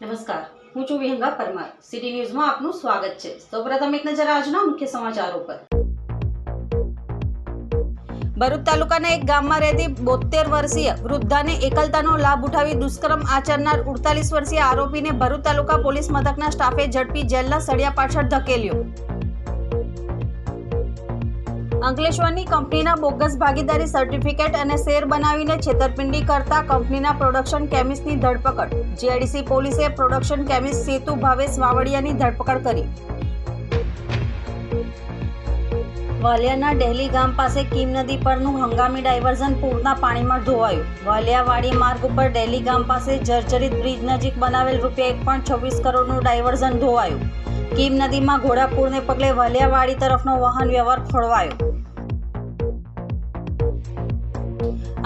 નમસ્કાર. હું છું વિહંગા પરમાર. સિટી ન્યૂઝમાં આપનું સ્વાગત છે. સૌપ્રથમ એક નજર આજના મુખ્ય સમાચારો પર. ભરૂચ તાલુકાના એક ગામમાં રહેતી બોતેર વર્ષીય વૃદ્ધાને એકલતાનો લાભ ઉઠાવી દુષ્કર્મ આચરનાર ઉડતાલીસ વર્ષીય આરોપીને ભરૂચ તાલુકા પોલીસ મથકના સ્ટાફે ઝડપી જેલના સળિયા પાછળ ધકેલ્યો. અંકલેશ્વરની કંપનીના બોગસ ભાગીદારી સર્ટિફિકેટ અને શેર બનાવીને છેતરપિંડી કરતા કંપનીના પ્રોડક્શન કેમિસ્ટની ધરપકડ. જીઆઈડીસી પોલીસે પ્રોડક્શન કેમિસ્ટ સેતુ ભાવેશ વાવડિયાની ધરપકડ કરી. વાલિયાના ડેહલી ગામ પાસે કીમ નદી પરનું હંગામી ડાયવર્ઝન પૂરના પાણીમાં ધોવાયું. વાલિયાવાડી માર્ગ ઉપર ડેહલી ગામ પાસે જર્જરિત બ્રિજ નજીક બનાવેલ રૂપિયા એક પોઈન્ટ છવ્વીસ કરોડનું ડાયવર્ઝન ધોવાયું. કીમ નદીમાં ઘોડાપૂરને પગલે વાલિયાવાડી તરફનો વાહન વ્યવહાર ખોળવાયો.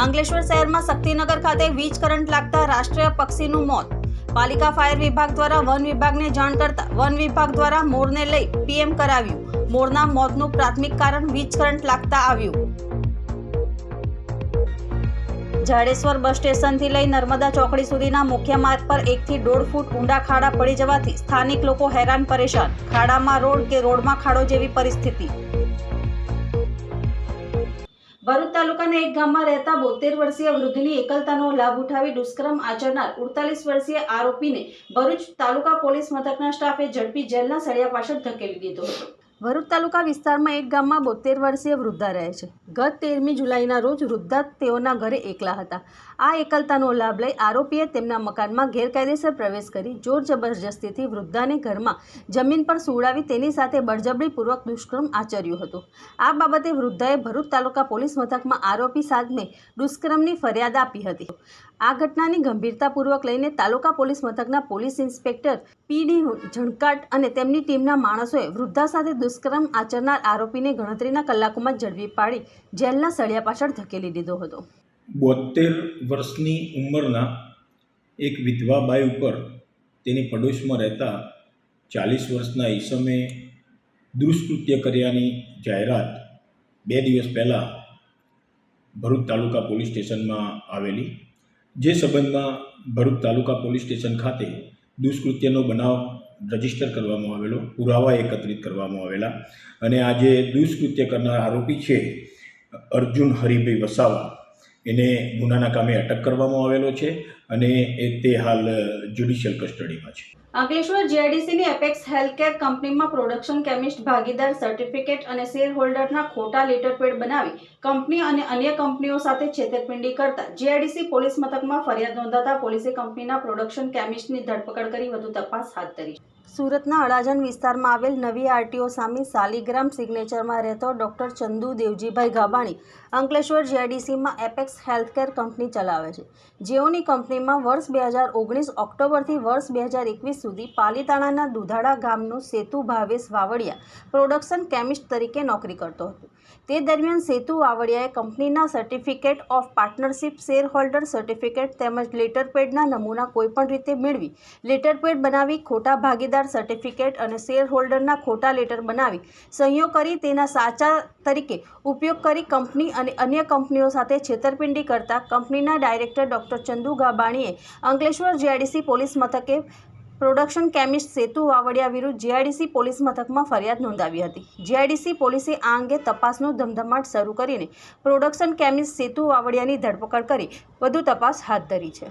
અંકલેશ્વર શહેરમાં શક્તિનગર ખાતે વીજ કરંટ લાગતા રાષ્ટ્રીય પક્ષીનું મોત. પાલિકા ફાયર વિભાગ દ્વારા વન વિભાગને જાણ કરતા વન વિભાગ દ્વારા મોરને લઈ પીએમ કરાવ્યું. મોરના મોતનું પ્રાથમિક કારણ વીજ કરંટ લાગતા આવ્યું. જાડેશ્વર બસ સ્ટેશનથી લઈ નર્મદા ચોકડી સુધીના મુખ્ય માર્ગ પર એકથી દોઢ ફૂટ ઊંડા ખાડા પડી જવાથી સ્થાનિક લોકો હેરાન પરેશાન. ખાડામાં રોડ કે રોડમાં ખાડો જેવી પરિસ્થિતિ. ભરૂચ તાલુકાના એક ગામમાં રહેતા બોતેર વર્ષીય વૃદ્ધની એકલતાનો લાભ ઉઠાવી દુષ્કર્મ આચરનાર ઉડતાલીસ વર્ષીય આરોપીને ભરૂચ તાલુકા પોલીસ મથકના સ્ટાફે ઝડપી જેલના સળિયા પાછળ ધકેલી દીધો. હતો ભરૂચ તાલુકા વિસ્તારમાં એક ગામમાં બોતેર વર્ષીય વૃદ્ધા રહે છે. ગત તેરમી જુલાઈના રોજ વૃદ્ધા તેઓના ઘરે એકલા હતા. આ એકલતાનો લાભ લઈ આરોપીએ તેમના મકાનમાં ગેરકાયદેસર પ્રવેશ કરી જોર જબરજસ્તીથી વૃદ્ધાને ઘરમાં જમીન પર સુવડાવી તેની સાથે બળજબરીપૂર્વક દુષ્કર્મ આચર્યું હતું. આ બાબતે વૃદ્ધાએ ભરૂચ તાલુકા પોલીસ મથકમાં આરોપી સાધને દુષ્કર્મની ફરિયાદ આપી હતી. આ ઘટનાની ગંભીરતાપૂર્વક લઈને તાલુકા પોલીસ મથકના પોલીસ ઇન્સ્પેક્ટર પીડી ઝણકાટ અને તેમની ટીમના માણસોએ વૃદ્ધા સાથે દુષ્કર્મ આચરનાર આરોપીને ગણતરીના કલાકોમાં ઝડપી પાડી જેલના સળિયા પાછળ ધકેલી દીધો હતો. બોતેર વર્ષની ઉંમરના એક વિધવા બાઈ ઉપર તેની પડોશમાં રહેતા ચાલીસ વર્ષના ઈસમે દુષ્કૃત્ય કર્યાની જાહેરાત બે દિવસ પહેલાં ભરૂચ તાલુકા પોલીસ સ્ટેશનમાં આવેલી, જે સંબંધમાં ભરૂચ તાલુકા પોલીસ સ્ટેશન ખાતે દુષ્કૃત્યનો બનાવ રજિસ્ટર કરવામાં આવેલો, પુરાવા એકત્રિત કરવામાં આવેલા અને આજે દુષ્કૃત્ય કરનાર આરોપી છે અર્જુન હરિભાઈ વસાવા. એને ગુનાના કામે અટક કરવામાં આવેલો છે અને એ તે હાલ જ્યુડિશિયલ કસ્ટડીમાં છે. અંકલેશ્વર જીઆઈડીસીની એપેક્સ હેલ્થકેર કંપનીમાં પ્રોડક્શન કેમિસ્ટ ભાગીદાર સર્ટિફિકેટ અને શેર હોલ્ડરના ખોટા લેટરપેડ બનાવી કંપની અને અન્ય કંપનીઓ સાથે છેતરપિંડી કરતા જીઆઈડીસી પોલીસ મથકમાં ફરિયાદ નોંધાતા પોલીસે કંપનીના પ્રોડક્શન કેમિસ્ટની ધરપકડ કરી વધુ તપાસ હાથ ધરી સુરતના અડાજણ વિસ્તારમાં આવેલ નવી આરટીઓ સામે સાલીગ્રામ સિગ્નેચરમાં રહેતો ડૉક્ટર ચંદુ દેવજીભાઈ ગાબાણી અંકલેશ્વર જીઆઈડીસીમાં એપેક્સ હેલ્થકેર કંપની ચલાવે છે. જેઓની કંપનીમાં વર્ષ બે હજાર ઓગણીસ ઓક્ટોબરથી વર્ષ બે હજાર એકવીસ સુધી પાલીતાણાના દુધાડા ગામનો સેતુ ભાવેશ વાવડિયા પ્રોડક્શન કેમિસ્ટ તરીકે નોકરી કરતો હતો. તે દરમિયાન સેતુ વાવડિયાએ કંપનીના certificate of partnership share holder certificate તેમજ લેટરપેડના નમૂના કોઈપણ રીતે મેળવી લેટરપેડ બનાવી, ખોટા ભાગીદાર સર્ટિફિકેટ અને શેર હોલ્ડરના ખોટા લેટર બનાવી, સહીઓ કરી તેના સાચા તરીકે ઉપયોગ કરી કંપની અને અન્ય કંપનીઓ સાથે છેતરપિંડી કરતા કંપનીના ડાયરેક્ટર ડોક્ટર ચંદુ ગાબાણીએ અંકલેશ્વર જીઆઈડીસી પોલીસ મથકે પ્રોડક્શન કેમિસ્ટ સેતુ વાવડિયા વિરુદ્ધ જીઆઈડીસી પોલીસ મથકમાં ફરિયાદ નોંધાવી હતી. જીઆઈડીસી પોલીસે આ અંગે તપાસનો ધમધમાટ શરૂ કરીને પ્રોડક્શન કેમિસ્ટ સેતુ વાવડિયાની ધરપકડ કરી વધુ તપાસ હાથ ધરી છે.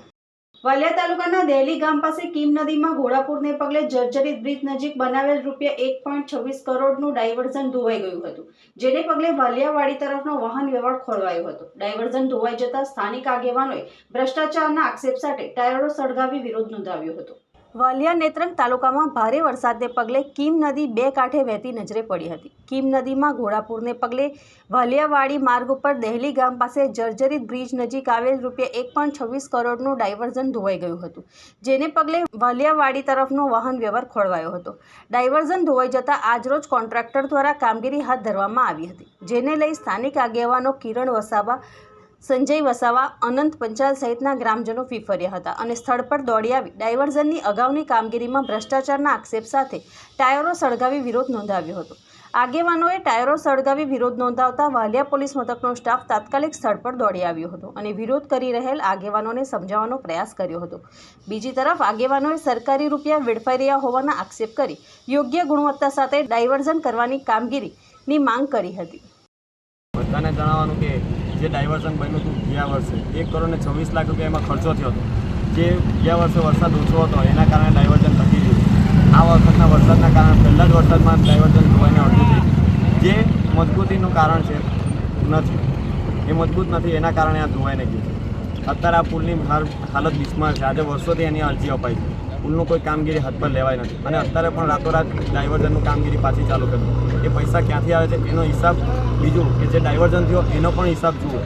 વાલિયા તાલુકાના દહેલી ગામ પાસે કીમ નદીમાં ઘોડાપુરને પગલે જર્જરિત બ્રિજ નજીક બનાવેલ રૂપિયા એક પોઈન્ટ છવ્વીસ કરોડનું ડાયવર્ઝન ધોવાઈ ગયું હતું, જેને પગલે વાલિયાવાડી તરફનો વાહન વ્યવહાર ખોરવાયો હતો. ડાયવર્ઝન ધોવાઈ જતા સ્થાનિક આગેવાનોએ ભ્રષ્ટાચારના આક્ષેપ સાથે ટાયરો સળગાવી વિરોધ નોંધાવ્યો હતો. વાલિયા નેત્રંગ તાલુકામાં ભારે વરસાદને પગલે કીમ નદી બે કાંઠે વહેતી નજરે પડી હતી. કીમ નદીમાં ઘોડાપુરને પગલે વાલિયાવાડી માર્ગ ઉપર દહેલી ગામ પાસે જર્જરિત બ્રિજ નજીક આવેલ રૂપિયા એક પોઈન્ટ છવ્વીસ કરોડનું ડાયવર્ઝન ધોવાઈ ગયું હતું, જેને પગલે વાલિયાવાડી તરફનો વાહન વ્યવહાર ખોળવાયો હતો. ડાયવર્ઝન ધોવાઈ જતાં આજરોજ કોન્ટ્રાક્ટર દ્વારા કામગીરી હાથ ધરવામાં આવી હતી, જેને લઈ સ્થાનિક આગેવાનો કિરણ વસાવા સંજય વસાવા, અનંત પંચાલ સહિતના ગ્રામજનો ફીફર્યા હતા અને સ્થળ પર દોડી આવી ડાયવર્ઝનની અગાઉની કામગીરીમાં ભ્રષ્ટાચારના આક્ષેપ સાથે ટાયરો સળગાવી વિરોધ નોંધાવ્યો હતો. આગેવાનોએ ટાયરો સળગાવી વિરોધ નોંધાવતા વાલિયા પોલીસ મથકનો સ્ટાફ તાત્કાલિક સ્થળ પર દોડી આવ્યો હતો અને વિરોધ કરી રહેલ આગેવાનોને સમજાવવાનો પ્રયાસ કર્યો હતો. બીજી તરફ, આગેવાનોએ સરકારી રૂપિયા વેડફાઈ રહ્યા હોવાના આક્ષેપ કરી યોગ્ય ગુણવત્તા સાથે ડાયવર્ઝન કરવાની કામગીરીની માંગ કરી હતી. બધાને જણાવવાનું કે જે ડાયવર્ઝન બન્યું હતું ગયા વર્ષે, એક કરોડ ને છવ્વીસ લાખ રૂપિયા એમાં ખર્ચો થયો હતો. જે ગયા વર્ષે વરસાદ ઓછો હતો, એના કારણે ડાયવર્ઝન ઘટી ગયું. આ વખતના વરસાદના કારણે પહેલા જ વરસાદમાં ડાયવર્ઝન ધોવાઈને અડધું થઈ જે મજબૂતીનું કારણ છે, નથી. એ મજબૂત નથી, એના કારણે આ ધોવાઈને ગયું છે. અત્યારે આ પુલની હાલ- હાલત બિસ્માર છે. આજે વર્ષોથી એની અરજી અપાઈ છે. પુલનું કોઈ કામગીરી હાથ પર લેવાય નથી. અને અત્યારે પણ રાતોરાત ડાયવર્ઝનનું કામગીરી પાછી ચાલુ કરી એ પૈસા ક્યાંથી આવે છે, એનો હિસાબ બીજું કે જે ડાયવર્ઝન થયો, એનો પણ હિસાબ જુઓ.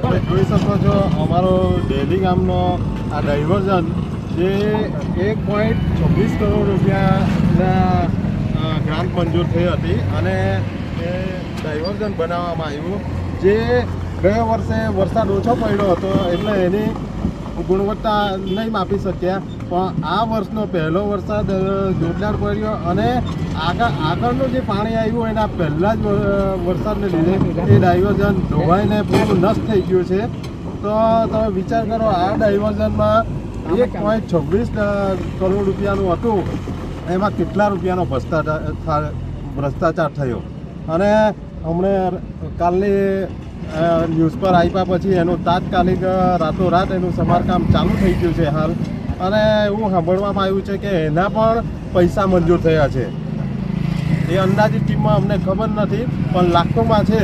તમે જોઈ શકો છો અમારો ડેલી ગામનો આ ડાયવર્ઝન જે એક પોઈન્ટ છવ્વીસ કરોડ રૂપિયાના ગ્રાન્ટ મંજૂર થઈ હતી અને એ ડાયવર્ઝન બનાવવામાં આવ્યું, જે ગયા વર્ષે વરસાદ ઓછો પડ્યો હતો એટલે એની ગુણવત્તા નહીં માપી શક્યા. પણ આ વર્ષનો પહેલો વરસાદ જોરદાર પડ્યો અને આગળ, આગળનું જે પાણી આવ્યું એના પહેલાં જ વરસાદને લીધે એ ડાયવર્ઝન ધોવાઈને પૂરું નષ્ટ થઈ ગયું છે. તો તમે વિચાર કરો, આ ડાયવર્ઝનમાં એક પોઈન્ટ છવ્વીસ કરોડ રૂપિયાનું હતું. એમાં કેટલા રૂપિયાનો ભ્રષ્ટાચાર ભ્રષ્ટાચાર થયો? અને હમણે કાલની ન્યૂઝ પર આપ્યા પછી એનું તાત્કાલિક રાતોરાત એનું સમારકામ ચાલુ થઈ ગયું છે હાલ. અને એવું સાંભળવામાં આવ્યું છે કે એના પણ પૈસા મંજૂર થયા છે. એ અંદાજિત ટીમમાં અમને ખબર નથી, પણ લાખોમાં છે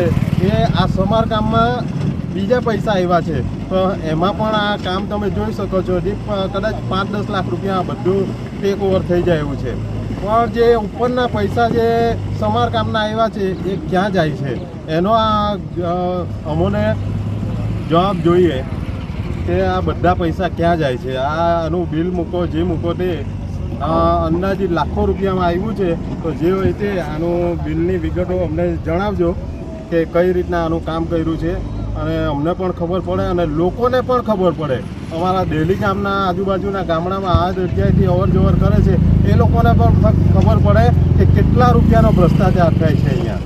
એ આ સમારકામમાં બીજા પૈસા આવ્યા છે. તો એમાં પણ આ કામ તમે જોઈ શકો છો હજી કદાચ પાંચ દસ લાખ રૂપિયા બધું ટેક ઓવર થઈ જાય એવું છે. પણ જે ઉપરના પૈસા જે સમારકામના આવ્યા છે, એ ક્યાં જાય છે? એનો આ અમોને જવાબ જોઈએ. કે આ બધા પૈસા ક્યાં જાય છે? આ આનું બિલ મૂકો, જે મૂકો તે. અંદાજે લાખો રૂપિયામાં આવ્યું છે. તો જે હોય તે આનું બિલની વિગતો અમને જણાવજો કે કઈ રીતના આનું કામ કર્યું છે. અને અમને પણ ખબર પડે અને લોકોને પણ ખબર પડે. અમારા ડેલી ગામના આજુબાજુના ગામડામાં આ જગ્યાએથી અવર જવર કરે છે. એ લોકોને પણ ખબર પડે કે કેટલા રૂપિયાનો ભ્રષ્ટાચાર થાય છે અહીંયા.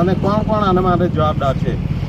અને કોણ કોણ આના માટે જવાબદાર છે?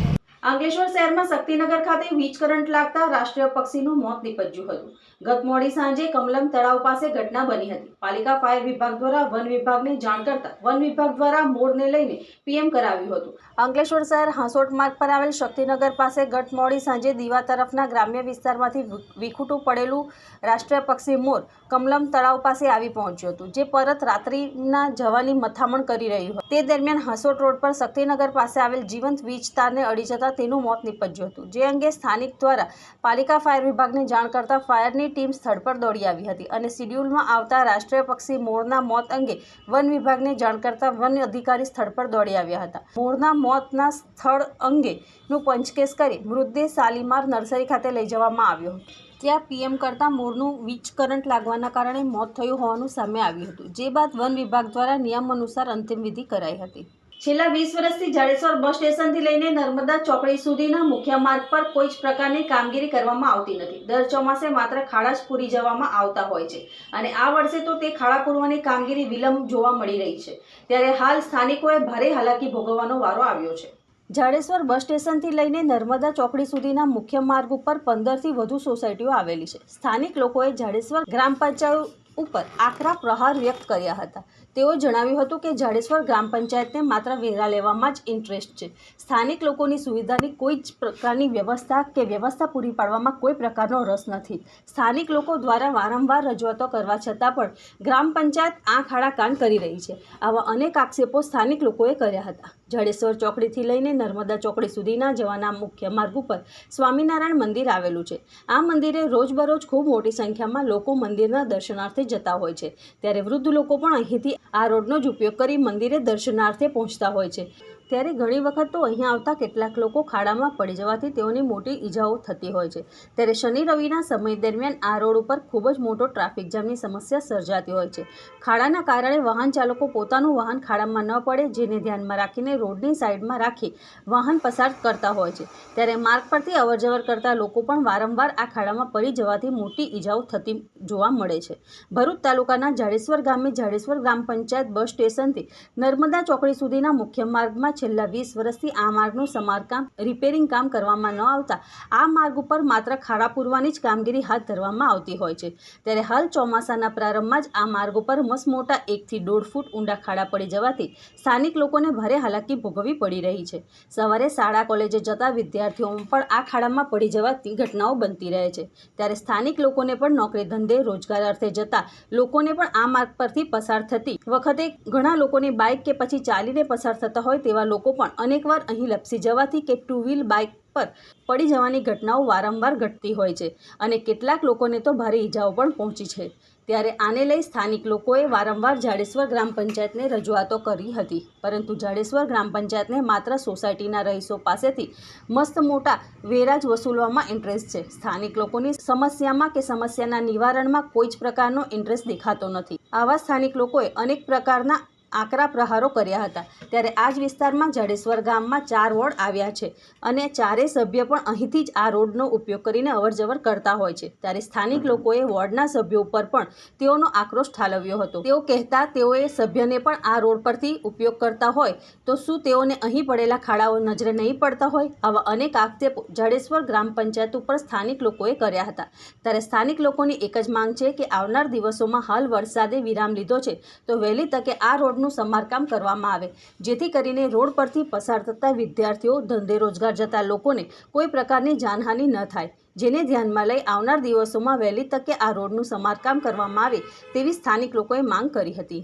અંકલેશ્વર શહેરમાં શક્તિનગર ખાતે વીજ કરંટ લાગતા રાષ્ટ્રીય પક્ષીનું મોત નીપજ્યું હતું. ગત મોડી સાંજે કમલમ તળાવ પાસે ઘટના બની હતી. પાલિકા ફાયર વિભાગ દ્વારા વન વિભાગને જાણ કરતા વન વિભાગ દ્વારા મોરને લઈને પીએમ કરાવ્યું હતું. અંકલેશ્વર શહેર હાંસોટ માર્ગ પર આવેલ શક્તિનગર પાસે ગત મોડી સાંજે દીવા તરફના ગ્રામ્ય વિસ્તારમાંથી વિખૂટું પડેલું રાષ્ટ્રીય પક્ષી મોર કમલમ તળાવ પાસે આવી પહોંચ્યું હતું, જે પરત રાત્રિના જવાની મથામણ કરી રહ્યું હતું. તે દરમિયાન હાંસોટ રોડ પર શક્તિનગર પાસે આવેલ જીવંત વીજ તારને અડી જતા તેનું મોત નીપજ્યું હતું. જે અંગે સ્થાનિક દ્વારા પાલિકા ફાયર વિભાગને જાણ કરતા ફાયરની ટીમ સ્થળ પર દોડી આવી હતી અને શિડ્યુલમાં આવતા રાષ્ટ્રીય પક્ષી મોરના મોત અંગે વન વિભાગને જાણ કરતા વન અધિકારી સ્થળ પર દોડી આવ્યા હતા. મોરના મોતના સ્થળ અંગેનું પંચકેસ કરી મૃતદેહ શાલીમાર નર્સરી ખાતે લઈ જવામાં આવ્યો હતો. ત્યાં પીએમ કરતાં મોરનું વીજ કરંટ લાગવાના કારણે મોત થયું હોવાનું સામે આવ્યું હતું. જે બાદ વન વિભાગ દ્વારા નિયમ અનુસાર અંતિમ વિધિ કરાઈ હતી. છેલ્લા વીસ વર્ષથી જાડેશ્વર બસ સ્ટેશનથી લઈને નર્મદા ચોકડી સુધીના મુખ્ય માર્ગ પર કોઈ જ પ્રકારની કામગીરી કરવામાં આવતી નથી. દર ચોમાસે માત્ર ખાડા જ પૂરી જવામાં આવતા હોય છે અને આ વર્ષે તો તે ખાડા પૂરવાની કામગીરી વિલંબ જોવા મળી રહી છે. ત્યારે હાલ સ્થાનિકોએ ભારે હાલાકી ભોગવવાનો વારો આવ્યો છે. જાડેશ્વર બસ સ્ટેશનથી લઈને નર્મદા ચોકડી સુધીના મુખ્ય માર્ગ ઉપર પંદરથી વધુ સોસાયટીઓ આવેલી છે. સ્થાનિક લોકોએ જાડેશ્વર ગ્રામ પંચાયત ઉપર આકરા પ્રહાર વ્યક્ત કર્યા હતા. તેઓ જણાવ્યું હતું કે જાડેશ્વર ગ્રામ પંચાયતને માત્ર વેરા લેવામાં જ ઇન્ટરેસ્ટ છે. સ્થાનિક લોકોની સુવિધાની કોઈ જ પ્રકારની વ્યવસ્થા કે વ્યવસ્થા પૂરી પાડવામાં કોઈ પ્રકારનો રસ નથી. સ્થાનિક લોકો દ્વારા વારંવાર રજૂઆતો કરવા છતાં પણ ગ્રામ પંચાયત આંખ આડા કાન કરી રહી છે. આવા અનેક આક્ષેપો સ્થાનિક લોકોએ કર્યા હતા. જાડેશ્વર ચોકડીથી લઈને નર્મદા ચોકડી સુધીના જવાના મુખ્ય માર્ગ ઉપર સ્વામિનારાયણ મંદિર આવેલું છે. આ મંદિરે રોજબરોજ ખૂબ મોટી સંખ્યામાં લોકો મંદિરના દર્શનાર્થે જતા હોય છે. ત્યારે વૃદ્ધ લોકો પણ અહીંથી આ રોડનો જ ઉપયોગ કરી મંદિરે દર્શનાર્થે પહોંચતા હોય છે. ત્યારે ઘણી વખત તો અહીંયા આવતા કેટલાક લોકો ખાડામાં પડી જવાથી તેઓને મોટી ઈજાઓ થતી હોય છે. ત્યારે શનિ રવિના સમય દરમિયાન આ રોડ ઉપર ખૂબ જ મોટો ટ્રાફિક જામની સમસ્યા સર્જાતી હોય છે. ખાડાના કારણે વાહન ચાલકો પોતાનું વાહન ખાડામાં ન પડે, જેને ધ્યાનમાં રાખીને રોડની સાઈડમાં રાખી વાહન પસાર કરતા હોય છે. ત્યારે માર્ગ પરથી અવરજવર કરતા લોકો પણ વારંવાર આ ખાડામાં પડી જવાથી મોટી ઈજાઓ થતી જોવા મળે છે. ભરૂચ તાલુકાના જાડેશ્વર ગામે જાડેશ્વર ગ્રામ પંચાયત બસ સ્ટેશનથી નર્મદા ચોકડી સુધીના મુખ્ય માર્ગમાં છેલ્લા વીસ વર્ષથી આ માર્ગનું સમારકામ રિપેરિંગ કામ કરવામાં ન આવતા, આ માર્ગ ઉપર માત્ર ખાડા પૂરવાની જ કામગીરી હાથ ધરવામાં આવતી હોય છે. ત્યારે હાલ ચોમાસાના પ્રારંભમાં જ આ માર્ગ ઉપર મસમોટા એકથી દોઢ ફૂટ ઊંડા ખાડા પડી જવાથી સ્થાનિક લોકોને ભારે હાલાકી ભોગવવી પડી રહી છે. સવારે શાળા, કોલેજે જતા વિદ્યાર્થીઓ પણ આ ખાડામાં પડી જવાથી ઘટનાઓ બનતી રહે છે. ત્યારે સ્થાનિક લોકોને પણ નોકરી ધંધે, રોજગાર અર્થે જતા લોકોને પણ આ માર્ગ પરથી પસાર થતી વખતે ઘણા લોકોની બાઇક કે પછી ચાલીને પસાર થતા હોય તેવા લોકો પણ અનેકવાર અહીં લપસી જવાથી કે ટુ વ્હીલ બાઇક પર પડી જવાની ઘટનાઓ વારંવાર ઘટતી હોય છે અને કેટલાક લોકોને તો ભારે ઈજાઓ પણ પહોંચી છે. ત્યારે આને લઈ સ્થાનિક લોકોએ વારંવાર જાડેશ્વર ગ્રામ પંચાયતને રજૂઆતો કરી હતી. પરંતુ જાડેશ્વર ગ્રામ પંચાયતને માત્ર સોસાયટીના રહીશો પાસેથી મસ્ત મોટા વેરાજ વસૂલવામાં ઇન્ટરેસ્ટ છે. સ્થાનિક લોકોની સમસ્યામાં કે સમસ્યાના નિવારણમાં કોઈ જ પ્રકારનો ઇન્ટરેસ્ટ દેખાતો નથી. આવા સ્થાનિક લોકોએ અનેક પ્રકારના આકરા પ્રહારો કર્યા હતા. ત્યારે આ જ વિસ્તારમાં જાડેશ્વર ગામમાં ચાર વોર્ડ આવ્યા છે અને ચારેય સભ્ય પણ અહીંથી જ આ રોડનો ઉપયોગ કરીને અવરજવર કરતા હોય છે. ત્યારે સ્થાનિક લોકોએ વોર્ડના સભ્યો ઉપર પણ તેઓનો આક્રોશ ઠાલવ્યો હતો. તેઓ કહેતા તેઓએ સભ્યને પણ આ રોડ પરથી ઉપયોગ કરતા હોય તો શું તેઓને અહીં પડેલા ખાડાઓ નજરે નહીં પડતા હોય? આવા અનેક આક્ષેપો જાડેશ્વર ગ્રામ પંચાયત ઉપર સ્થાનિક લોકોએ કર્યા હતા. ત્યારે સ્થાનિક લોકોની એક જ માંગ છે કે આવનાર દિવસોમાં હાલ વરસાદે વિરામ લીધો છે. તો વહેલી તકે આ રોડનું સમારકામ કરવામાં આવે. જેથી કરીને રોડ પરથી પસાર થતા વિદ્યાર્થીઓ, ધંધે રોજગાર જતા લોકોને કોઈ પ્રકારની જાનહાનિ ન થાય. જેને ધ્યાનમાં લઈ આવનાર દિવસોમાં વહેલી તકે આ રોડનું સમારકામ કરવામાં આવે તેવી સ્થાનિક લોકોએ માંગ કરી હતી.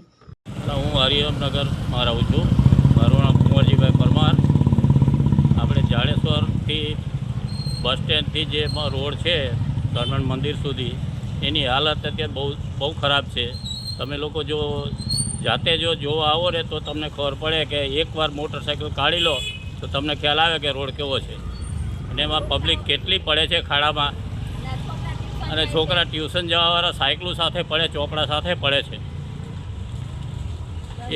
હું હરિયમનગરમાં રહું છું. મારું નામ કુંવરજીભાઈ પરમાર. આપણે જાડેશ્વરથી બસ સ્ટેન્ડથી જે રોડ છે હનુમાન મંદિર સુધી, એની હાલત અત્યારે બહુ બહુ ખરાબ છે. તમે લોકો જો જાતે જો જોવા આવો ને તો તમને ખબર પડે કે એકવાર મોટરસાઇકલ કાઢી લો તો તમને ખ્યાલ આવે કે રોડ કેવો છે. અને એમાં પબ્લિક કેટલી પડે છે ખાડામાં. અને છોકરા ટ્યુશન જવાવાળા સાયકલો સાથે પડે, ચોપડા સાથે પડે છે.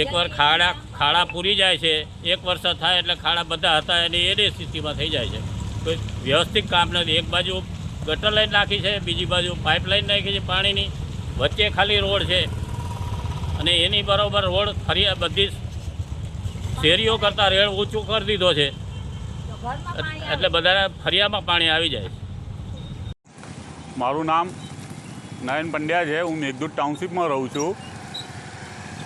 એકવાર ખાડા ખાડા પૂરી જાય છે, એક વરસાદ થાય એટલે ખાડા બધા હતા એની એની સ્થિતિમાં થઈ જાય છે. કોઈ વ્યવસ્થિત કામ નથી. એક બાજુ ગટર લાઈન નાખી છે, બીજી બાજુ પાઇપલાઇન નાખી છે પાણીની. વચ્ચે ખાલી રોડ છે. અને એની બરોબર રોડ ફરી બધી શેરીઓ કરતાં રેડ ઊંચું કરી દીધો છે. એટલે બધા ફરિયામાં પાણી આવી જાય મારું નામ નયન પંડ્યા છે. હું મેઘદૂત ટાઉનશીપમાં રહું છું.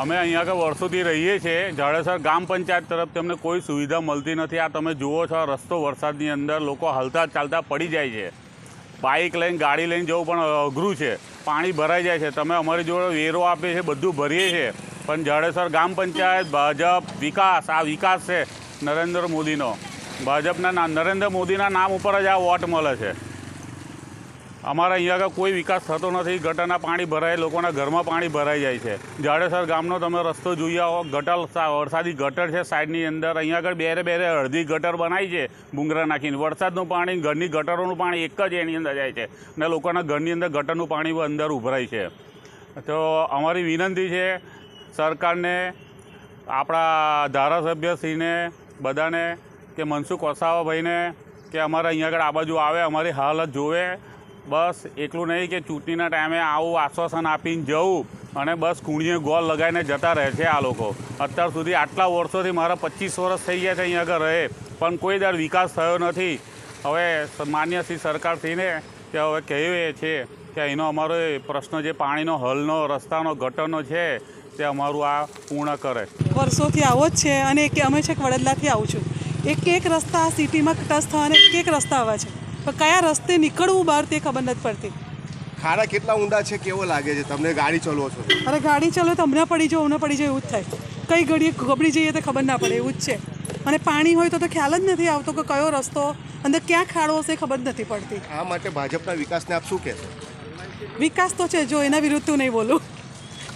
અમે અહીંયા આગળ વર્ષોથી રહીએ છીએ. જાડેસર ગ્રામ પંચાયત તરફથી અમને કોઈ સુવિધા મળતી નથી. આ તમે જુઓ છો રસ્તો વરસાદની અંદર લોકો હલતા ચાલતા પડી જાય છે. બાઇક લઈને, ગાડી લઈને જવું પણ અઘરું છે. પાણી ભરાઈ જાય છે. તમે અમારી જોડે વેરો આપીએ છીએ, બધું ભરીએ છીએ. પણ જાડેસર ગ્રામ પંચાયત, ભાજપ વિકાસ, આ વિકાસ છે નરેન્દ્ર મોદીનો. ભાજપના નરેન્દ્ર મોદીના નામ ઉપર જ આ વોટ મળે છે. અમારા અહીંયા આગળ કોઈ વિકાસ થતો નથી. ગટરના પાણી ભરાય, લોકોના ઘરમાં પાણી ભરાઈ જાય છે. જાડેસર ગામનો તમે રસ્તો જોઈ આવો ગટર વરસાદી ગટર છે સાઈડની અંદર. અહીંયા આગળ બેરે બેરે અડધી ગટર બનાવી છે ભૂંગરા નાખીને. વરસાદનું પાણી, ઘરની ગટરોનું પાણી એક જ એની અંદર જાય છે ને લોકોના ઘરની અંદર ગટરનું પાણી અંદર ઉભરાય છે. તો અમારી વિનંતી છે સરકારને, આપણા ધારાસભ્યશ્રીને, બધાને કે મનસુખ વસાવાભાઈને કે અમારા અહીંયા આગળ આ બાજુ આવે, અમારી હાલત જોવે. બસ એટલું નહીં કે ચૂંટણીના ટાઈમે આવું આશ્વાસન આપીને જવું અને બસ કુણીએ ગોળ લગાવીને જતા રહે છે આ લોકો. અત્યાર સુધી આટલા વર્ષોથી મારા પચીસ વર્ષ થઈ ગયા છે અહીં આગળ રહે, પણ કોઈ દર વિકાસ થયો નથી. હવે માન્ય શ્રી સરકારશ્રીને કે હવે કહીએ છે કે અહીંનો અમારો એ પ્રશ્ન જે પાણીનો હલનો, રસ્તાનો, ગટરનો છે, તે અમારું આ પૂર્ણ કરે. વર્ષોથી આવો જ છે અને એક અમે છેક વડોદરાથી આવું છું. એક એક રસ્તા સિટીમાં ટચ થવાના, એક એક રસ્તા આવા છે. પણ કયા રસ્તે નીકળવું બહાર તે ખબર નથી પડતી. ખાડા કેટલા ઊંડા છે કેવો લાગે છે? તમને ગાડી ચલાવો છો? અરે ગાડી ચલાવો તો હમણાં પડી જાઓ હમણાં પડી જાય એવું જ થાય. કઈ ઘડીએ ગબડી જઈએ તો ખબર ના પડે એવું જ છે. અને પાણી હોય તો તો ખ્યાલ જ નથી આવતો કે કયો રસ્તો અંદર ક્યાં ખાડો હશે ખબર નથી પડતી. આ માટે ભાજપના વિકાસને આપ શું કહેશો? વિકાસ તો છે જો એના વિરુદ્ધ તો નહીં બોલું.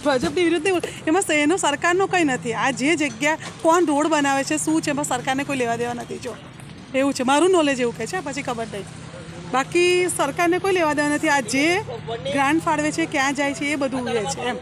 ભાજપની વિરુદ્ધ નહીં એમાં એનો સરકારનો કંઈ નથી. આ જે જગ્યા કોણ રોડ બનાવે છે શું છે એમાં સરકારને કોઈ લેવા દેવા નથી જો. એવું છે. મારું નોલેજ એવું કહે છે પછી ખબર નહીં. બાકી સરકારને કોઈ લેવા દેવા નથી. આ જે ગ્રાન્ટ ફાળવે છે, ક્યાં જાય છે, એ બધું એ છે. એમ.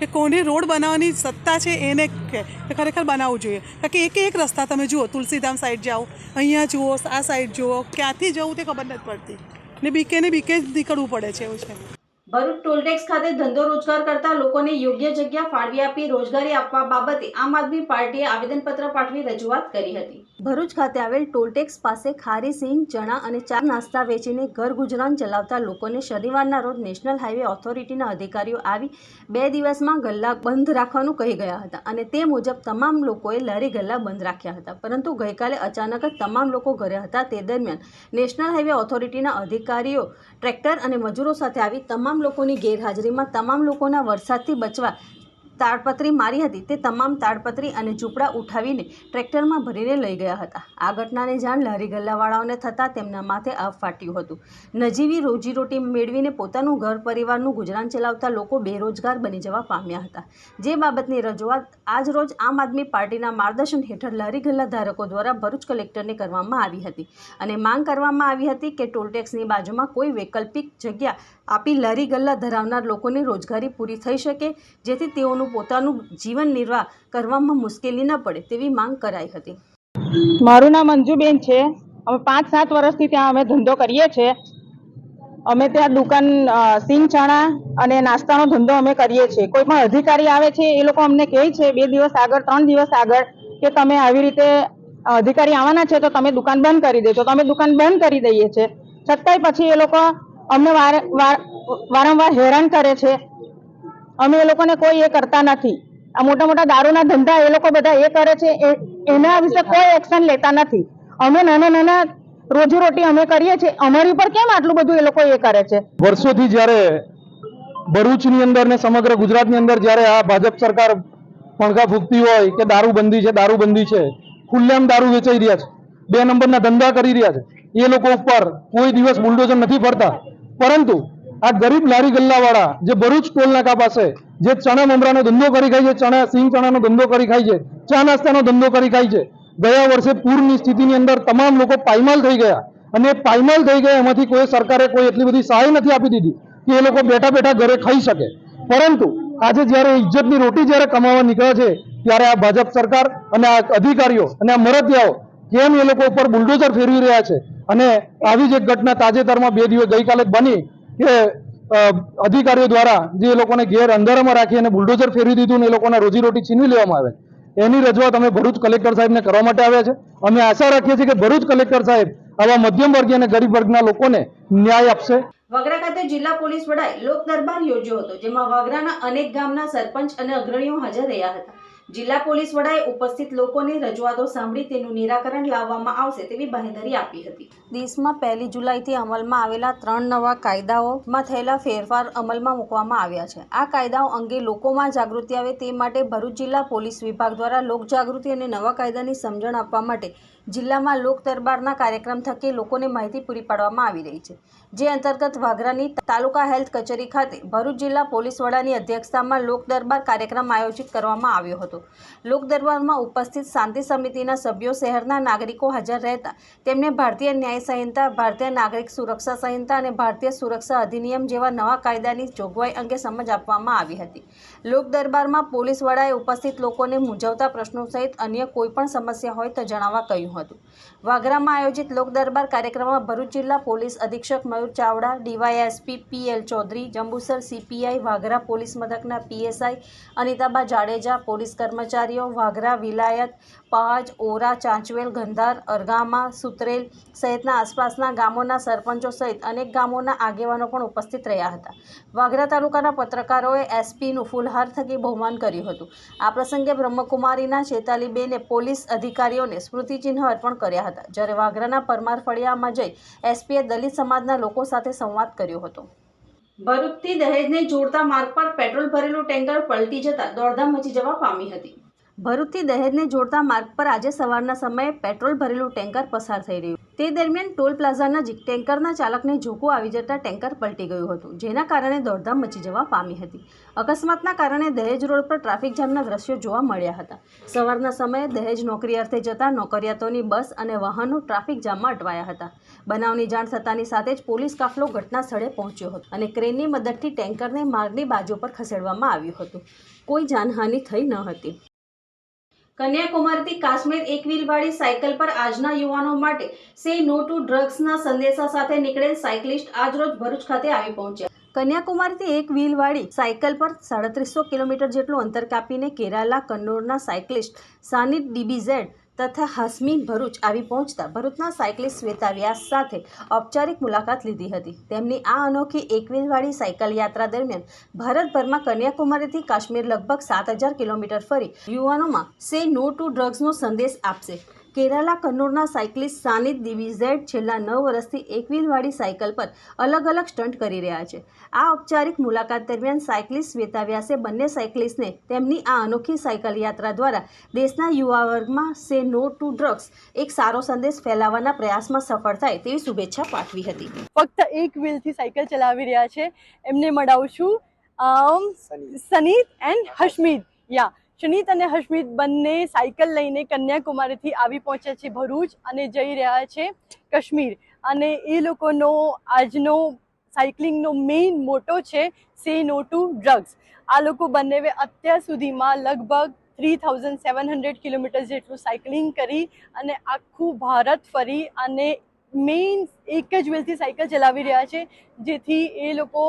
કે કોને રોડ બનાવવાની સત્તા છે, એને કે ખરેખર બનાવવું જોઈએ. કારણ કે એક એક રસ્તા તમે જુઓ, તુલસીધામ સાઈડ જાઓ, અહીંયા જુઓ, આ સાઈડ જુઓ, ક્યાંથી જવું તે ખબર નથી પડતી. ને બીકે ને બીકે જ નીકળવું પડે છે એવું છે. ભરૂચ ટોલટેક્સ ખાતે ધંધો રોજગાર કરતા લોકોને યોગ્ય જગ્યા ફાળવી આપી રોજગારી આપવા બાબતે આમ આદમી પાર્ટીએ આવેદનપત્ર પાઠવી રજૂઆત કરી હતી. ભરૂચ ખાતે આવેલ ટોલટેક્સ પાસે ખારી સિંગ ચણા અને ચા નાસ્તા વેચીને ઘર ગુજરાન ચલાવતા લોકોને શનિવારના રોજ નેશનલ હાઈવે ઓથોરિટીના અધિકારીઓ આવી બે દિવસમાં ગલ્લા બંધ રાખવાનું કહી ગયા હતા અને તે મુજબ તમામ લોકોએ લારી ગલ્લા બંધ રાખ્યા હતા. પરંતુ ગઈકાલે અચાનક જ તમામ લોકો ઘરે હતા. તે દરમિયાન નેશનલ હાઈવે ઓથોરિટીના અધિકારીઓ, ટ્રેક્ટર અને મજૂરો સાથે આવી તમામ લોકોની ગેરહાજરીમાં તમામ લોકોના વરસાદથી બચવા તાડપત્રી મારી હતી તે તમામ તાડપત્રી અને ઝૂંપડા ઉઠાવીને ટ્રેક્ટરમાં ભરીને લઈ ગયા હતા. આ ઘટનાને જાણ લારી ગલ્લાવાળાઓને થતાં તેમના માથે આફ ફાટ્યું હતું. નજીવી રોજીરોટી મેળવીને પોતાનું ઘર પરિવારનું ગુજરાન ચલાવતા લોકો બેરોજગાર બની જવા પામ્યા હતા. જે બાબતની રજૂઆત આજરોજ આમ આદમી પાર્ટીના માર્ગદર્શન હેઠળ લારી ગલ્લા ધારકો દ્વારા ભરૂચ કલેક્ટરને કરવામાં આવી હતી અને માંગ કરવામાં આવી હતી કે ટોલટેક્સની બાજુમાં કોઈ વૈકલ્પિક જગ્યા આપી લારી ગલ્લા ધરાવનાર લોકોની રોજગારી પૂરી થઈ શકે, જેથી તેઓનું પોતાનું જીવન નિર્વાહ કરવામાં મુશ્કેલી ન પડે તેવી માંગ કરાઈ હતી. મારું નામ અંજુબેન છે. અમે પાંચ સાત વર્ષથી ત્યાં અમે ધંધો કરીએ છીએ. અમે ત્યાં દુકાન સિંગ ચણા અને નાસ્તાનો ધંધો અમે કરીએ છીએ. કોઈ પણ અધિકારી આવે છે એ લોકો અમને કહે છે બે દિવસ આગળ, ત્રણ દિવસ આગળ કે તમે આવી રીતે અધિકારી આવવાના છે તો તમે દુકાન બંધ કરી દેજો. તો અમે દુકાન બંધ કરી દઈએ છીએ. છતાંય પછી એ લોકો અમને વાર, વાર- વારંવાર હેરાન કરે છે. અમે એ લોકોને કોઈ એ કરતા નથી. આ મોટા મોટા દારૂના ધંધા એ લોકો બધા એ કરે છે એના વિશે કોઈ એક્શન લેતા નથી. અમે નાના નાના રોજીરોટી અમે કરીએ છીએ, અમારી ઉપર કેમ આટલું બધું એ લોકો એ કરે છે? વર્ષોથી જ્યારે ભરૂચની અંદર ને સમગ્ર ગુજરાતની અંદર જ્યારે આ ભાજપ સરકાર પણગા ફૂંકતી હોય કે દારૂબંધી છે દારૂબંધી છે, ખુલ્લેઆમ દારૂ વેચાઈ રહ્યા છે, બે નંબરના ધંધા કરી રહ્યા છે, એ લોકો ઉપર કોઈ દિવસ બુલડોઝર નથી ફરતા. પરંતુ આ ગરીબ લારી ગલ્લાવાળા, જે ભરૂચ ટોલનાકા પાસે, જે ચણા મમરાનો ધંધો કરી ખાય છે, ચણા, સિંગ ચણાનો ધંધો કરી ખાય છે, ચા નાસ્તાનો ધંધો કરી ખાય છે, ગયા વર્ષે પૂરની સ્થિતિની અંદર તમામ લોકો પાયમાલ થઈ ગયા. અને પાયમાલ થઈ ગયા એમાંથી કોઈ સરકારે કોઈ એટલી બધી સહાય નથી આપી દીધી કે એ લોકો બેઠા બેઠા ઘરે ખાઈ શકે. પરંતુ આજે જ્યારે ઇજ્જતની રોટી જ્યારે કમાવા નીકળે છે, ત્યારે આ ભાજપ સરકાર અને આ અધિકારીઓ અને આ મરતિયાઓ કેમ એ લોકો ઉપર બુલડોઝર ફેરવી રહ્યા છે? અને આવી જ એક ઘટના તાજેતરમાં બે દિવસ ગઈકાલે બની કે અધિકારીઓ દ્વારા જે એ લોકોને ઘેર અંધારામાં રાખી અને બુલડોઝર ફેરવી દીધું ને એ લોકોના રોજીરોટી છીનવી લેવામાં આવે. એની રજૂઆત અમે ભરૂચ કલેક્ટર સાહેબને કરવા માટે આવ્યા છે. અમે આશા રાખીએ છીએ કે ભરૂચ કલેક્ટર સાહેબ આવા મધ્યમ વર્ગીય અને ગરીબ વર્ગના લોકોને ન્યાય આપશે. વાગરા ખાતે જિલ્લા પોલીસ વડાએ લોક દરબાર યોજ્યો હતો, જેમાં વાગરાના અનેક ગામના સરપંચ અને અગ્રણીઓ હાજર રહ્યા હતા. જિલ્લા પોલીસ વડાએ ઉપસ્થિત લોકોની રજૂઆતો સાંભળી તેનું નિરાકરણ લાવવામાં આવશે તેવી બાહેધરી આપી હતી. દેશમાં પહેલી જુલાઈથી અમલમાં આવેલા ત્રણ નવા કાયદાઓમાં થયેલા ફેરફાર અમલમાં મૂકવામાં આવ્યા છે. આ કાયદાઓ અંગે લોકોમાં જાગૃતિ આવે તે માટે ભરૂચ જિલ્લા પોલીસ વિભાગ દ્વારા લોકજાગૃતિ અને નવા કાયદાની સમજણ આપવા માટે જિલ્લામાં લોક દરબારના કાર્યક્રમ થકી લોકોને માહિતી પૂરી પાડવામાં આવી રહી છે. જે અંતર્ગત વાઘરાની તાલુકા હેલ્થ કચેરી ખાતે ભરૂચ જિલ્લા પોલીસ વડાની અધ્યક્ષતામાં લોક દરબાર કાર્યક્રમ આયોજિત કરવામાં આવ્યો હતો. લોક દરબારમાં ઉપસ્થિત શાંતિ સમિતિના સભ્યો, શહેરના નાગરિકો હાજર રહેતા, તેમને ભારતીય ન્યાય સંહિતા, ભારતીય નાગરિક સુરક્ષા સંહિતા અને ભારતીય સુરક્ષા અધિનિયમ જેવા નવા કાયદાની જોગવાઈ અંગે સમજ આપવામાં આવી હતી. લોક દરબારમાં પોલીસ વડાએ ઉપસ્થિત લોકોને મૂંઝવતા પ્રશ્નો સહિત અન્ય કોઈપણ સમસ્યા હોય તો જણાવવા કહ્યું હતું. વાગરામાં આયોજિત લોક દરબાર કાર્યક્રમમાં ભરૂચ જિલ્લા પોલીસ અધિક્ષક Mayur Chavda, DYSP P L Chaudhary, Jambusar CPI, Vagra police મથકના પીએસઆઈ, અનિતાબા જાડેજા, પોલીસ કર્મચારીઓ, વાગરા વિલાયત પહાજ ઓરા, ચાંચવેલ, ગંધાર, અરગામા, સુતરેલ સહિતના આસપાસના ગામોના સરપંચો સહિત અનેક ગામોના આગેવાનો પણ ઉપસ્થિત રહ્યા હતા. વાગરા તાલુકાના પત્રકારોએ એસપીનું ફૂલહાર થકી બહુમાન કર્યું હતું. આ પ્રસંગે બ્રહ્મકુમારીના ચેતાલીબેને પોલીસ અધિકારીઓને સ્મૃતિચિહ્ન અર્પણ કર્યા હતા. જ્યારે વાઘરાના પરમાર ફળિયામાં જઈ એસપીએ દલિત સમાજના લોકો સાથે સંવાદ કર્યો હતો. ભરૂચથી દહેજને જોડતા માર્ગ પર પેટ્રોલ ભરેલું ટેન્કર પલટી જતા દોડધામ મચી જવા પામી હતી. ભરૂચથી દહેજને જોડતા માર્ગ પર આજે સવારના સમયે પેટ્રોલ ભરેલું ટેન્કર પસાર થઈ રહ્યું તે દરમિયાન ટોલ પ્લાઝા નજીક ટેન્કરના ચાલકને ઝોકું આવી જતાં ટેન્કર પલટી ગયું હતું, જેના કારણે દોડધામ મચી જવા પામી હતી. અકસ્માતના કારણે દહેજ રોડ પર ટ્રાફિક જામના દ્રશ્યો જોવા મળ્યા હતા. સવારના સમયે દહેજ નોકરી અર્થે જતા નોકરિયાતોની બસ અને વાહનો ટ્રાફિક જામમાં અટવાયા હતા. બનાવની જાણ થતાની સાથે જ પોલીસ કાફલો ઘટના સ્થળે પહોંચ્યો હતો અને ક્રેનની મદદથી ટેન્કરને માર્ગની બાજુ પર ખસેડવામાં આવ્યું હતું. કોઈ જાનહાનિ થઈ ન હતી. કન્યાકુમારીથી કાશ્મીર એક વ્હીલવાળી સાયકલ પર આજના યુવાનો માટે સે નો ટુ ડ્રગ્સના સંદેશા સાથે નીકળેલ સાયકલિસ્ટ આજરોજ ભરૂચ ખાતે આવી પહોંચ્યા. કન્યાકુમારીથી એક વ્હીલવાળી સાયકલ પર સાડત્રીસો કિલોમીટર જેટલું અંતર કાપીને કેરાલા કન્નૂરના સાયકલિસ્ટ સાનિત ડીબીઝેડ તથા હાસમીન ભરૂચ આવી પહોંચતા ભરૂચના સાયકલિસ્ટ શ્વેતા વ્યાસ સાથે ઔપચારિક મુલાકાત લીધી હતી. તેમની આ અનોખી એક સાયકલ યાત્રા દરમિયાન ભારતભરમાં કન્યાકુમારીથી કાશ્મીર લગભગ સાત હજાર કિલોમીટર ફરી યુવાનોમાં સે નો ટુ ડ્રગ્સનો સંદેશ આપશે. કેરાલા કન્નૂરના સાયકલિસ્ટ સાનિદ દિવિઝેડ છેલ્લા નવ વર્ષથી એક વ્હીલવાળી સાયકલ પર અલગ અલગ સ્ટન્ટ કરી રહ્યા છે. આ ઔપચારિક મુલાકાત દરમિયાન સાયકલિસ્ટ શ્વેતા વ્યાસે બંને સાયકલિસ્ટને તેમની આ અનોખી સાયકલ યાત્રા દ્વારા દેશના યુવા વર્ગમાં સે નો ટુ ડ્રગ્સ એક સારો સંદેશ ફેલાવવાના પ્રયાસમાં સફળ થાય તેવી શુભેચ્છા પાઠવી હતી. ફક્ત એક વ્હીલથી સાયકલ ચલાવી રહ્યા છે. એમને મળાવું છું. સનીત. એન્ડ હશમીદ યા સુનીત અને હર્ષમિત બંને સાયકલ લઈને કન્યાકુમારીથી આવી પહોંચ્યા છે ભરૂચ અને જઈ રહ્યા છે કાશ્મીર. અને એ લોકોનો આજનો સાયકલિંગનો મેઇન મોટો છે સે નો ટુ ડ્રગ્સ. આ લોકો બંને અત્યાર સુધીમાં લગભગ three thousand seven hundred kilometre જેટલું સાયકલિંગ કરી અને આખું ભારત ફરી અને મેઇન એક જ વેલથી સાયકલ ચલાવી રહ્યા છે, જેથી એ લોકો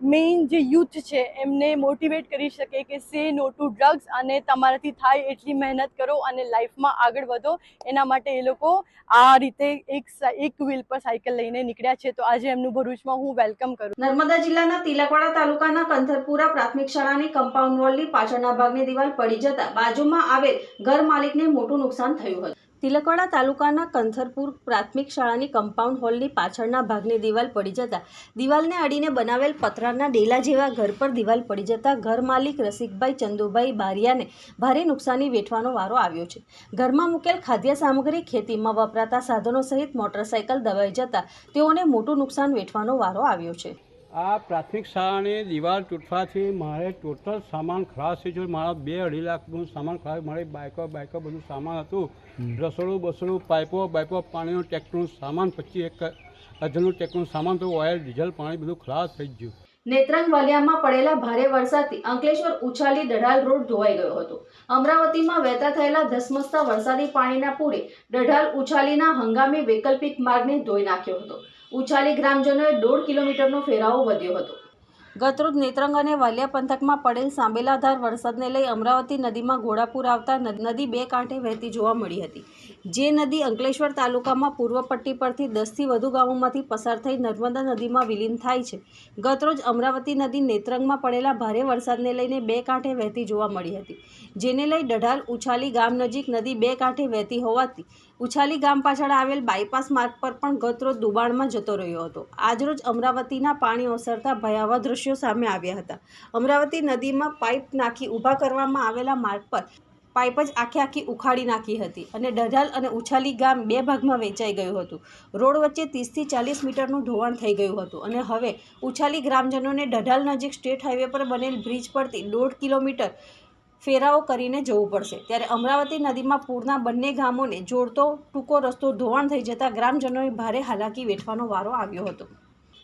મેઇન જે યુથ છે, એમને મોટિવેટ કરી શકે કે સે નો ટુ ડ્રગ્સ અને તમારાથી થાય એટલી મહેનત કરો અને લાઈફમાં આગળ વધો. એના માટે એ લોકો આ રીતે એક એક વ્હીલ પર સાયકલ લઈને નીકળ્યા છે. તો આજે એમનું ભરૂચમાં હું વેલકમ કરું. નર્મદા જિલ્લાના તિલકવાડા તાલુકાના કંથરપુરા પ્રાથમિક શાળાની કમ્પાઉન્ડ વોલની પાછળના ભાગની દિવાલ પડી જતા બાજુમાં આવેલ ઘર માલિકને મોટું નુકસાન થયું હતું. તિલકવાડા તાલુકાના કંથરપુર પ્રાથમિક શાળાની કમ્પાઉન્ડ હોલની પાછળના ભાગની દિવાલ પડી જતા દિવાલને અડીને બનાવેલ પતરાના ડેલા જેવા ઘર પર દિવાલ પડી જતા ઘર માલિક રસિકભાઈ ચંદુભાઈ બારિયાને ભારે નુકસાની વેઠવાનો વારો આવ્યો છે. ઘરમાં મૂકેલ ખાદ્ય સામગ્રી ખેતીમાં વપરાતા સાધનો સહિત મોટરસાયકલ દબાઈ જતા તેઓને મોટું નુકસાન વેઠવાનો વારો આવ્યો છે. આ પ્રાથમિક શાળાની દિવાલ તૂટવાથી મારે ટોટલ સામાન ખરાબ થઈ ગયો મારા બે અઢી લાખનું સામાન ખરાબ મારી બાઇકો બાઇકો બધું સામાન હતું. રસોડું બસોડું પાઇપો બાઇપો પાણીનું ટેક્ટરનું સામાન પછી એક અજનું ટેક્ટરનું સામાન તો ઓઇલ ડીઝલ પાણી બધું ખરાબ થઈ ગયું. નેત્રંગ વાલિયામાં પડેલા ભારે વરસાદથી અંકલેશ્વર ઉછાલી દઢાલ રોડ ધોવાઈ ગયો હતો. અમરાવતીમાં વહેતા થયેલા ધસમસતા વરસાદી પાણીના પૂરે દઢાલ ઉછાલીના હંગામી વૈકલ્પિક માર્ગને ધોઈ નાખ્યો હતો. ઉછાલી ગ્રામજનોએ દોઢ કિલોમીટરનો ફેરાવો વધ્યો હતો. ગતરોજ નેત્રંગ અને વાલિયા પંથકમાં પડેલ સાંબેલાધાર વરસાદને લઈ અમરાવતી નદીમાં ઘોડાપુર આવતા નદ- બે કાંઠે વહેતી જોવા મળી હતી. જે નદી અંકલેશ્વર તાલુકામાં પૂર્વ પટ્ટી પરથી દસથી વધુ ગામોમાંથી પસાર થઈ નર્મદા નદીમાં વિલીન થાય છે. ગતરોજ અમરાવતી નદી નેત્રંગમાં પડેલા ભારે વરસાદને લઈને બે કાંઠે વહેતી જોવા મળી હતી. જેને લઈ દઢાલ ઉછાલી ગામ નજીક નદી બે કાંઠે વહેતી હોવાથી ઉછાલી ગામ પાછળ આવેલ બાયપાસ માર્ગ પર પણ ગતરોજ દુબાણમાં જતો રહ્યો હતો. આજરોજ અમરાવતીના પાણી ઓસરતા ભયાવહ દ્રશ્યો સામે આવ્યા હતા. અમરાવતી નદીમાં પાઇપ નાખી ઊભા કરવામાં આવેલા માર્ગ પર પાઇપ જ આખે આખી ઉખાડી નાખી હતી અને ડઢાલ અને ઉછાલી ગામ બે ભાગમાં વેચાઈ ગયું હતું. રોડ વચ્ચે ત્રીસથી ચાલીસ મીટરનું ધોવાણ થઈ ગયું હતું અને હવે ઉછાલી ગ્રામજનોને ડઢાલ નજીક સ્ટેટ હાઈવે પર બનેલ બ્રિજ પરથી દોઢ કિલોમીટર ફેરાવો કરીને જવું પડશે. ત્યારે અમરાવતી નદીમાં પૂરના બંને ગામોને જોડતો ટૂંકો રસ્તો ધોવાણ થઈ જતા ગ્રામજનોએ ભારે હાલાકી વેઠવાનો વારો આવ્યો હતો.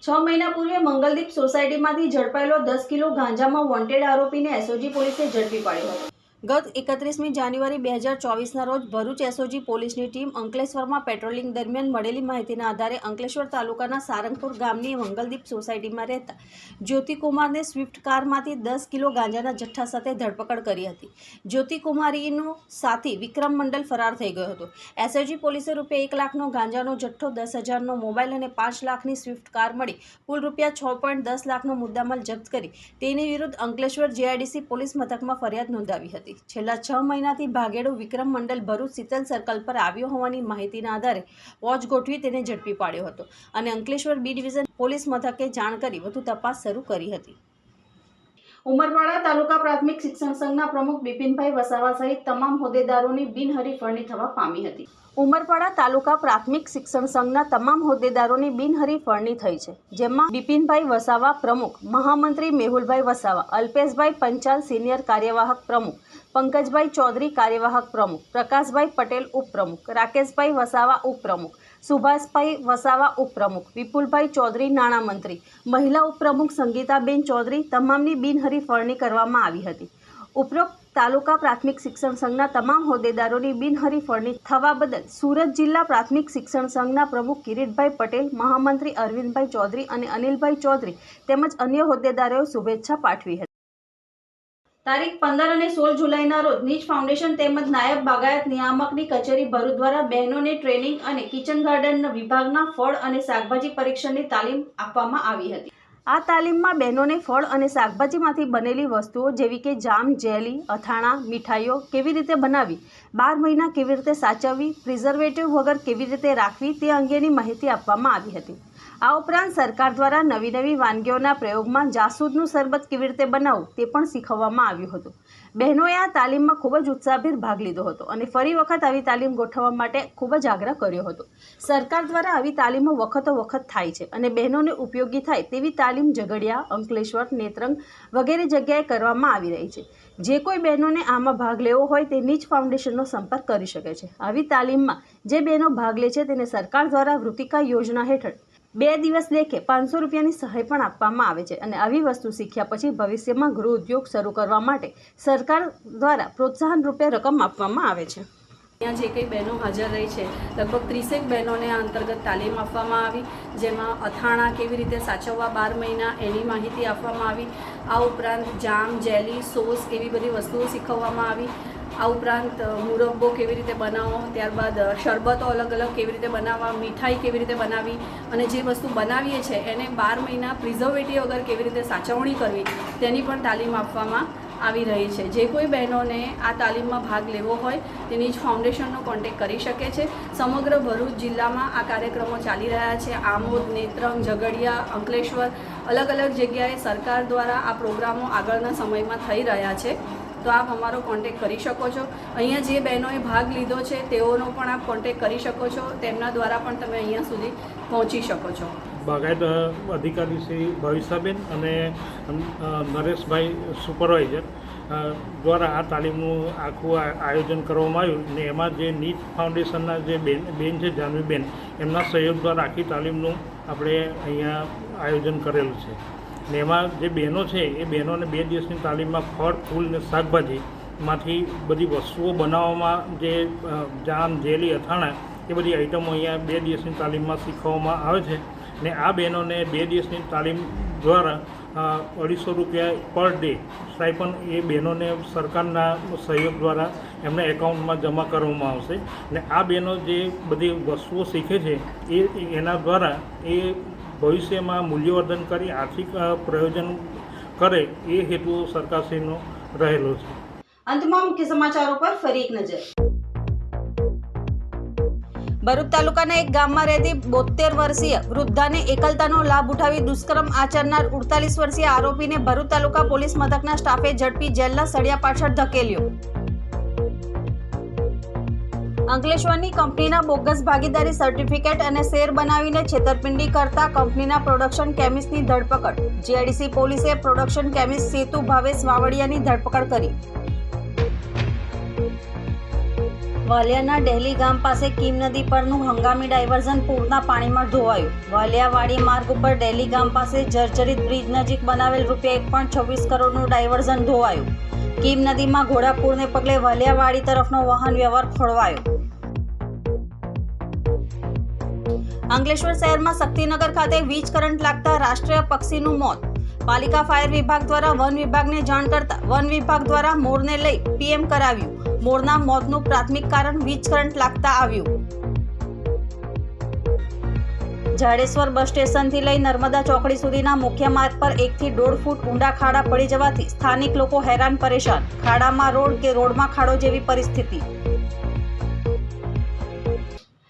છ મહિના પૂર્વે મંગલદીપ સોસાયટીમાંથી ઝડપાયેલો દસ કિલો ગાંજામાં વોન્ટેડ આરોપીને એસઓજી પોલીસે ઝડપી પાડ્યો હતો. ગત એકત્રીસમી જાન્યુઆરી બે હજાર ચોવીસના રોજ ભરૂચ એસઓજી પોલીસની ટીમ અંકલેશ્વરમાં પેટ્રોલિંગ દરમિયાન મળેલી માહિતીના આધારે અંકલેશ્વર તાલુકાના સારંગપુર ગામની મંગલદીપ સોસાયટીમાં રહેતા જ્યોતિકુમારને સ્વિફ્ટ કારમાંથી દસ કિલો ગાંજાના જથ્થા સાથે ધરપકડ કરી હતી. જ્યોતિકુમારીનો સાથી વિક્રમ મંડલ ફરાર થઈ ગયો હતો. એસઓજી પોલીસે રૂપિયા એક લાખનો ગાંજાનો જથ્થો, દસ હજારનો મોબાઈલ અને પાંચ લાખની સ્વિફ્ટ કાર મળી કુલ રૂપિયા છ પોઈન્ટ દસ લાખનો મુદ્દામાલ જપ્ત કરી. તેની વિરુદ્ધ અંકલેશ્વર જેઆઈડીસી પોલીસ મથકમાં ફરિયાદ નોંધાવી હતી. છેલ્લા છ મહિનાથી ભાગેડુ વિક્રમ મંડલ ભરૂચ શીતલ સર્કલ પર આવ્યો હોવાની માહિતીના આધારે વોચ ગોઠવી તેને ઝડપી પાડ્યો હતો અને અંકલેશ્વર બી ડિવિઝન પોલીસ મથકે જાણ કરી વધુ તપાસ શરૂ કરી હતી. ઉમરપાડા તાલુકા પ્રાથમિક શિક્ષણ સંઘના પ્રમુખ બિપિનભાઈ વસાવા સહિત તમામ હોદ્દેદારોની બિનહરીફરણી થવા પામી હતી. ઉમરપાડા તાલુકા પ્રાથમિક શિક્ષણ સંઘના તમામ હોદ્દેદારોની બિનહરીફરણી થઈ છે, જેમાં બિપિનભાઈ વસાવા પ્રમુખ, મહામંત્રી મેહુલભાઈ વસાવા, અલ્પેશભાઈ પંચાલ સિનિયર કાર્યવાહક પ્રમુખ, પંકજભાઈ ચૌધરી કાર્યવાહક પ્રમુખ, પ્રકાશભાઈ પટેલ ઉપપ્રમુખ, રાકેશભાઈ વસાવા ઉપપ્રમુખ સુભાષભાઈ વસાવા ઉપપ્રમુખ, વિપુલભાઈ ચૌધરી નાણામંત્રી, મહિલા ઉપપ્રમુખ સંગીતાબેન ચૌધરી, તમામની બિનહરીફરણી કરવામાં આવી હતી. ઉપરોક્ત તાલુકા પ્રાથમિક શિક્ષણ સંઘના તમામ હોદ્દેદારોની બિનહરીફરણી થવા બદલ સુરત જિલ્લા પ્રાથમિક શિક્ષણ સંઘના પ્રમુખ કિરીટભાઈ પટેલ, મહામંત્રી અરવિંદભાઈ ચૌધરી અને અનિલભાઈ ચૌધરી તેમજ અન્ય હોદ્દેદારોએ શુભેચ્છા પાઠવી હતી. તારીખ પંદર અને સોળ જુલાઈના રોજ નીચ ફાઉન્ડેશન તેમજ નાયબ બાગાયત નિયામકની કચેરી ભરૂચ દ્વારા બહેનોને ટ્રેનિંગ અને કિચન ગાર્ડન વિભાગના ફળ અને શાકભાજી પરીક્ષણની તાલીમ આપવામાં આવી હતી. આ તાલીમમાં બહેનોને ફળ અને શાકભાજીમાંથી બનેલી વસ્તુઓ જેવી કે જામ, જેલી, અથાણા, મીઠાઈઓ કેવી રીતે બનાવી બાર મહિના કેવી રીતે સાચવવી, પ્રિઝર્વેટિવ વગર કેવી રીતે રાખવી તે અંગેની માહિતી આપવામાં આવી હતી. આ ઉપરાંત સરકાર દ્વારા નવી નવી વાનગીઓના પ્રયોગમાં જાસૂદનું શરબત કેવી રીતે બનાવવું તે પણ શીખવવામાં આવ્યું હતું. બહેનોએ આ તાલીમમાં ખૂબ જ ઉત્સાહભેર ભાગ લીધો હતો અને ફરી વખત આવી તાલીમ ગોઠવવા માટે ખૂબ જ આગ્રહ કર્યો હતો. સરકાર દ્વારા આવી તાલીમો વખતો વખત થાય છે અને બહેનોને ઉપયોગી થાય તેવી તાલીમ ઝઘડિયા, અંકલેશ્વર, નેત્રંગ વગેરે જગ્યાએ કરવામાં આવી રહી છે. જે કોઈ બહેનોને આમાં ભાગ લેવો હોય તે નીચ ફાઉન્ડેશનનો સંપર્ક કરી શકે છે. આવી તાલીમમાં જે બહેનો ભાગ લે છે તેને સરકાર દ્વારા વૃત્તિકા યોજના હેઠળ બે દિવસ દેખે પાંચસો રૂપિયાની સહાય પણ આપવામાં આવે છે અને આવી વસ્તુ શીખ્યા પછી ભવિષ્યમાં ગૃહ ઉદ્યોગ શરૂ કરવા માટે સરકાર દ્વારા પ્રોત્સાહન રૂપે રકમ આપવામાં આવે છે. ત્યાં જે કંઈ બહેનો હાજર રહી છે, લગભગ ત્રીસેક બહેનોને આ અંતર્ગત તાલીમ આપવામાં આવી, જેમાં અથાણા કેવી રીતે સાચવવા બાર મહિના એની માહિતી આપવામાં આવી, આ ઉપરાંત જામ, જેલી, સોસ એવી બધી વસ્તુઓ શીખવવામાં આવી આ ઉપરાંત મુરબ્બો કેવી રીતે બનાવો, ત્યારબાદ શરબતો અલગ અલગ કેવી રીતે બનાવવા, મીઠાઈ કેવી રીતે બનાવવી અને જે વસ્તુ બનાવીએ છીએ એને બાર મહિના પ્રિઝર્વેટિવ વગર કેવી રીતે સાચવણી કરવી, તેની પણ તાલીમ આપવામાં આવી રહી છે. જે કોઈ બહેનોને આ તાલીમમાં ભાગ લેવો હોય, તેની જ ફાઉન્ડેશનનો કોન્ટેક કરી શકે છે. સમગ્ર ભરૂચ જિલ્લામાં આ કાર્યક્રમો ચાલી રહ્યા છે. આમોદ, નેત્રંગ, ઝઘડિયા, અંકલેશ્વર, અલગ અલગ જગ્યાએ સરકાર દ્વારા આ પ્રોગ્રામો આગળના સમયમાં થઈ રહ્યા છે. તો આપ અમારો કોન્ટેક કરી શકો છો. અહીંયા જે બહેનોએ ભાગ લીધો છે, તેઓનો પણ આપ કોન્ટેક કરી શકો છો. તેમના દ્વારા પણ તમે અહીંયા સુધી પહોંચી શકો છો. બાગાયત અધિકારી શ્રી ભવિષ્યાબેન અને નરેશભાઈ સુપરવાઇઝર દ્વારા આ તાલીમનું આખું આયોજન કરવામાં આવ્યું ને એમાં જે નીટ ફાઉન્ડેશનના જે બેન બેન છે, જાનવીબેન, એમના સહયોગ દ્વારા આખી તાલીમનું આપણે અહીંયા આયોજન કરેલું છે. ને એમાં જે બહેનો છે, એ બહેનોને બે દિવસની તાલીમમાં ફળ, ફૂલ ને શાકભાજીમાંથી બધી વસ્તુઓ બનાવવામાં જે જામ, જેલી, અથાણા, એ બધી આઈટમો અહીંયા બે દિવસની તાલીમમાં શીખવવામાં આવે છે. ને આ બહેનોને બે દિવસની તાલીમ દ્વારા અઢીસો રૂપિયા પર ડે સ્ટાઇપન એ બહેનોને સરકારના સહયોગ દ્વારા એમના એકાઉન્ટમાં જમા કરવામાં આવશે. ને આ બહેનો જે બધી વસ્તુઓ શીખે છે, એ, એના દ્વારા એ ભવિષ્યમાં મૂલ્યવર્ધન કરી આર્થિક પ્રયોજન કરે એ હેતુ સરકારશ્રીનો રહેલો છે. અંતમાં મુખ્ય સમાચારો પર ફરી એક નજર. ભરૂચ તાલુકાના એક ગામમાં રહેતી બોતેર વર્ષીય વૃદ્ધાને એકલતાનો લાભ ઉઠાવી દુષ્કર્મ આચરનાર ઉડતાલીસ વર્ષીય આરોપીને ભરૂચ તાલુકા પોલીસ મથકના સ્ટાફે ઝડપી જેલના સળિયા પાછળ ધકેલ્યો. અંકલેશ્વરની કંપનીના બોગસ ભાગીદારી સર્ટિફિકેટ અને શેર બનાવીને છેતરપિંડી કરતા કંપનીના પ્રોડક્શન કેમિસ્ટની ધરપકડ. જીઆઈડીસી પોલીસે પ્રોડક્શન કેમિસ્ટ સેતુ ભાવેશ વાવડિયાની ધરપકડ કરી. વાલિયાના ડેહલી ગામ પાસે કીમ નદી પરનું હંગામી ડાયવર્ઝન પૂરના પાણીમાં ધોવાયું. વાલિયાવાડી માર્ગ ઉપર ડેલી ગામ પાસે જર્જરિત બ્રિજ નજીક બનાવેલ રૂપિયા એક પોઈન્ટ છવ્વીસ કરોડનું ડાયવર્ઝન ધોવાયું. કીમ નદીમાં ઘોડાપૂરને પગલે વાલિયાવાડી તરફનો વાહન વ્યવહાર ખોળવાયો. અંકલેશ્વર શહેરમાં શક્તિનગર ખાતે વીજ કરંટ લાગતા રાષ્ટ્રીય પક્ષીનું મોત. પાલિકા ફાયર વિભાગ દ્વારા વન વિભાગને જાણ કરતા વન વિભાગ દ્વારા મોરને લઈ પીએમ કરાવ્યું. મોરના મોતનું પ્રાથમિક કારણ વીજ કરંટ લાગતા આવ્યું. જાડેશ્વર બસ સ્ટેશનથી લઈ નર્મદા ચોકડી સુધીના મુખ્ય માર્ગ પર એકથી દોઢ ફૂટ ઊંડા ખાડા પડી જવાથી સ્થાનિક લોકો હેરાન પરેશાન. ખાડામાં રોડ કે રોડમાં ખાડો જેવી પરિસ્થિતિ.